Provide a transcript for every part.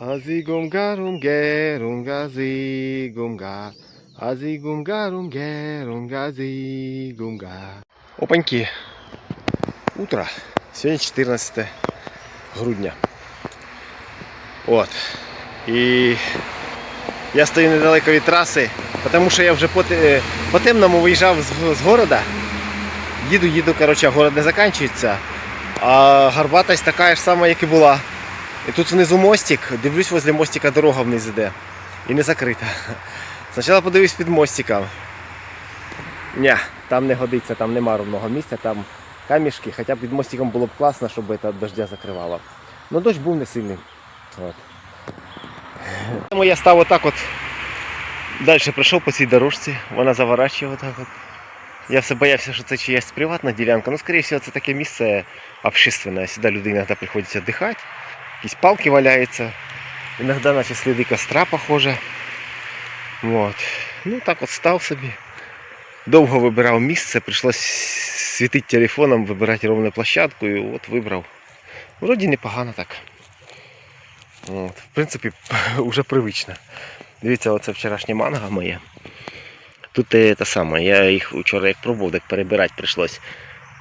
Азигумга румге румга зигумга. Азигумга румге румга зигумга. Опаньки. Утро. Сьогодні 14 грудня. От. І я стою недалеко від траси, тому що я вже по, темному виїжджав з, з города. Їду, їду, коротше, город не закінчується. А гарбатась така ж сама, як і була. І тут внизу мостик, дивлюсь, возле мостика дорога вниз іде. І не закрита. Спочатку подивився під мостиком. Ні, там не годиться, там нема ровного місця, там камішки, хоча під мостиком було б класно, щоб це дождя закривало. Ну дощ був не сильний. От. Тому я став отак от. Далі пройшов по цій дорожці, вона заворачує отак от. Я все боявся, що це чиясь приватна ділянка. Ну, скоріше це таке місце общественне. Сюди люди іноді приходять віддихати. Якісь палки валяються. Іноді наче сліди костра похоже. От. Ну так от став собі. Довго вибирав місце, прийшлось світити телефоном, вибирати ровну площадку і от вибрав. Вроді непогано так. От. В принципі, вже привично. Дивіться, оце вчорашнє манго моє. Тут е, те саме, я їх вчора як пробував, так перебирати прийшлось.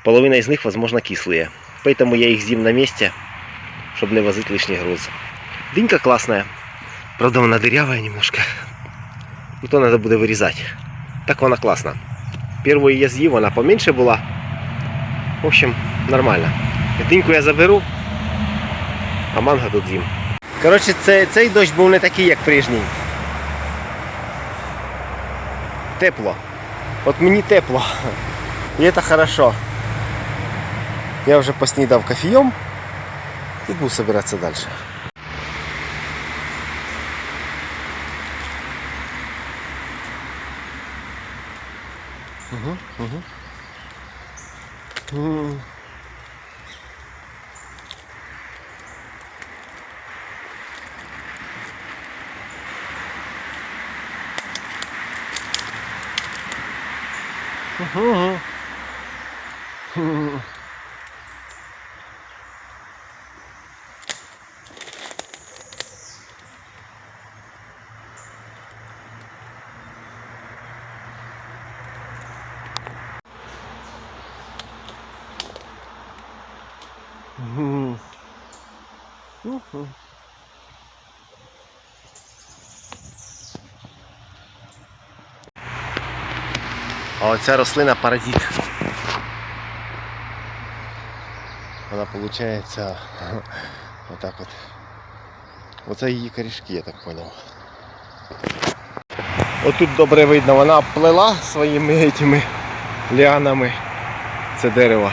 Половина із них, возможно, кислые. Поэтому я их з'їм на месте, чтобы не возить лишний груз. Дынька классная. Правда, вона дырявая немножко. Ну то надо буде вирізати. Так вона класна. Первую я з'їв, вона поменше була. В общем, нормально. Диньку я заберу, а манго тут з'їм. Коротше, це, цей дощ був не такий, як прежній. Тепло. От мені тепло. І це хорошо. Я вже поснідав кофеєм і буду збиратися далі. Угу, угу. М. Угу. Мгм. А оця рослина паразит. Вона виходить отак от. Оце її корішки, я так зрозумів. Отут добре видно, вона обплела своїми этими ліанами це дерево.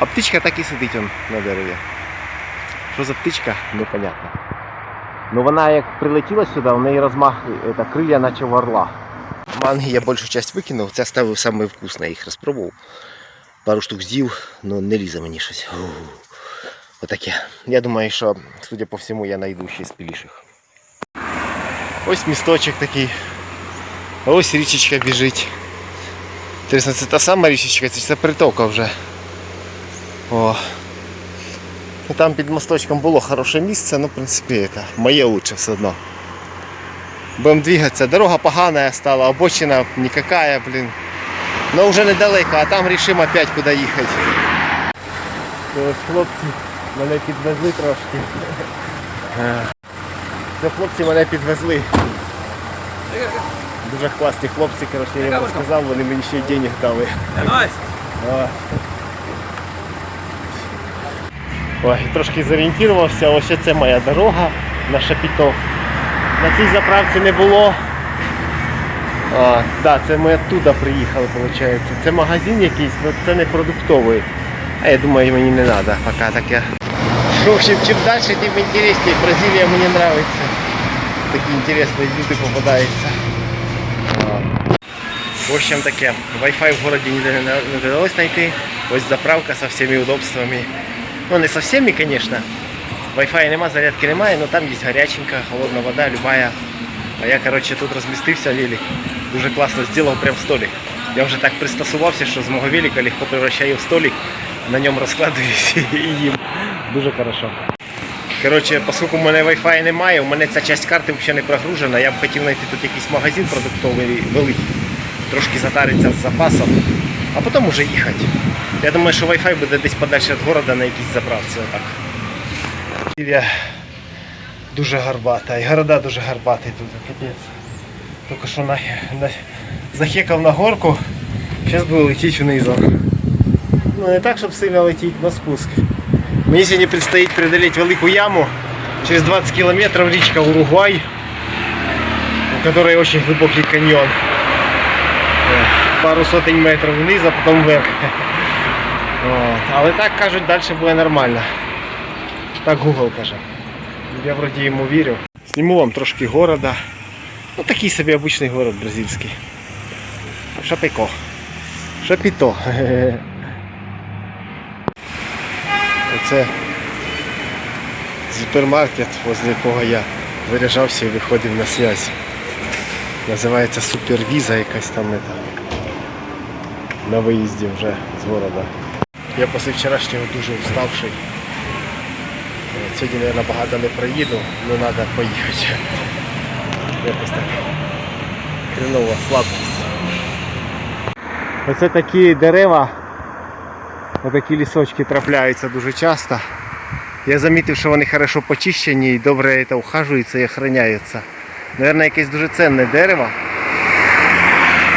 А птичка так і сидить он на дереві. Що за птичка, непонятно. Ну вона як прилетіла сюди, у неї розмах это, крилля наче в орла. Манги я більшу часть викинув, це ставив саме вкусне, я їх розпробував. Пару штук з'їв, але не лізе мені щось. Отаке. Я думаю, що, судя по всьому, я знайду ще спіліших. Ось місточок такий. Ось річечка біжить. Інтересно, це та сама річечка, це притока вже. О. Там під мосточком було хороше місце, ну в принципі це моє лучше все одно. Будемо двигатися. Дорога погана стала, обочина никакая, блін. Ну вже недалеко, а там рішимо опять куди їхати. Ось хлопці мене підвезли трошки. Це хлопці мене підвезли. Дуже класні хлопці, коротше, я їм розказав, вони мені ще й денег дали. О. Ой, трошки зорієнтувався, ось це моя дорога на Шапітов. На цій заправці не було. А, да, це ми оттуда приїхали, виходить. Це магазин якийсь, але це не продуктовий. А я думаю, мені не треба, поки таке. В общем, чим далі, тим інтересніше. Бразилія мені подобається. Такі інтересні люди попадаються. В общем таке, Wi-Fi в городі не, вдалося знайти. Ось заправка со всеми удобствами. Ну не со всеми, конечно. Wi-Fi нема, зарядки немає, але там є гаряченька, холодна вода, любая. А я, короче, тут розмістився велик. Дуже класно зробив прям столик. Я вже так пристосувався, що з мого велика легко превращаю в столик. на ньому розкладуюсь і їм. Дуже хорошо. Коротше, оскільки в мене Wi-Fi немає, у мене ця часть карти взагалі не прогружена. Я б хотів знайти тут якийсь магазин продуктовий великий, трошки затаритися з запасом, а потім уже їхати. Я думаю, що Wi-Fi буде десь подальше від города на якійсь заправці. Отак. Дуже гарбата, і города дуже гарбатий тут, капець. Тільки що на, на, захекав на горку, зараз буду летіти внизу. Ну не так, щоб сильно летіти на спуск. Мені сьогодні предстоїть преодолеть велику яму. Через 20 километров речка Уругвай, у которой очень глубокий каньон. Е, Пару сотень метрів вниз, а потім вверх. От. Але так кажуть, далі буде нормально. Так Google каже. Я вроді йому вірю. Зніму вам трошки города. Ну такий собі обичний город бразильський. Шапейко. Шапіто. Оце супермаркет, возле якого я виряджався і виходив на связь. Називається Супервіза якась там это, на виїзді вже з города. Я після вчорашнього дуже уставший. Е, Сьогодні, мабуть, багато не проїду, але треба поїхати. Якось так. Хреново, слабкість. Оце такі дерева, отакі лісочки трапляються дуже часто. Я замітив, що вони хорошо почищені і добре це ухажуються і охороняються. Наверное, якесь дуже ценне дерево.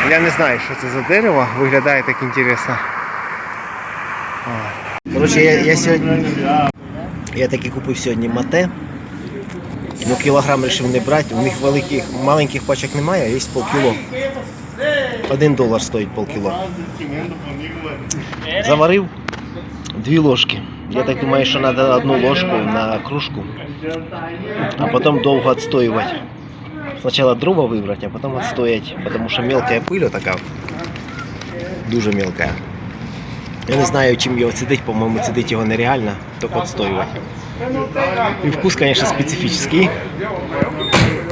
Я не знаю, що це за дерево, виглядає так інтересно. Коротше, я, я сьогодні. Я таки купив сьогодні мате. Ну, кілограм вирішив не брати. У них великих, маленьких пачок немає, а є полкіло. Один долар стоїть полкіло. Заварив дві ложки. Я так думаю, що треба одну ложку на кружку, а потім довго відстоювати. Спочатку дрова вибрати, а потім відстоять, тому що мелкая пиль така. Дуже мелкая. Я не знаю, чим його цідить, по-моєму, цідить його нереально, тільки відстоювати. И вкус, конечно, специфический.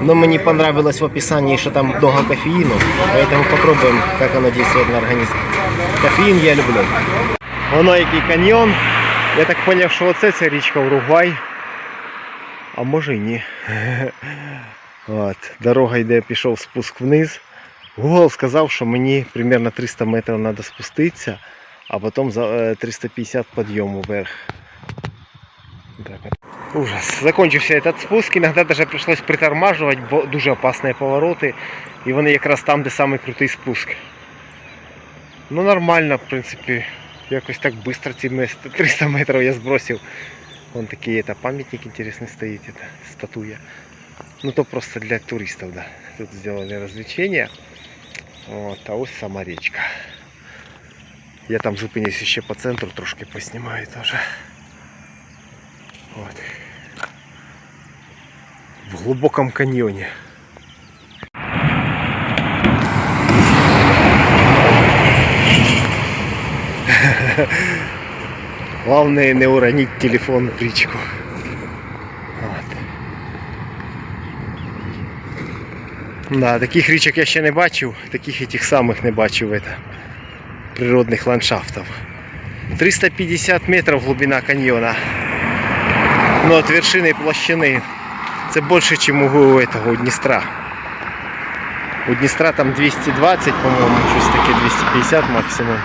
Но мне понравилось в описании, что там много кофеина. Поэтому попробуем, как оно действует на организм. Кофеин я люблю. Воно який каньйон. Я так зрозумів, що оце це річка Уругвай. А може і ні. От. Дорога йде, пішов спуск вниз. Google сказав, що мені примерно 300 метрів треба спуститися, а потім за е, 350 підйому вверх. Так вот. Ужас. Закончился этот спуск. Иногда даже пришлось притормаживать, бо дуже опасные повороты. І вони якраз там, де самий крутий спуск. Ну нормально, в принципі. Якось так быстро ці мес- 300 метрів я збросив. Вон такий это, пам'ятник интересный стоит, это статуя. Ну то просто для туристов, да. Тут сделали развлечения. Вот, а ось сама речка. Я там зупинюсь ще по центру, трошки поснімаю теж. Вот. В глубоком каньоне. Главное не уронить телефон в річку. От. Да, таких річок я ще не бачив, таких і тих самих не бачив это, природних ландшафтов. 350 метров глубина каньона. Но от вершины площины це більше, ніж у, этого, у Дністра. У Дністра там 220, по-моєму, щось таке 250 максимум.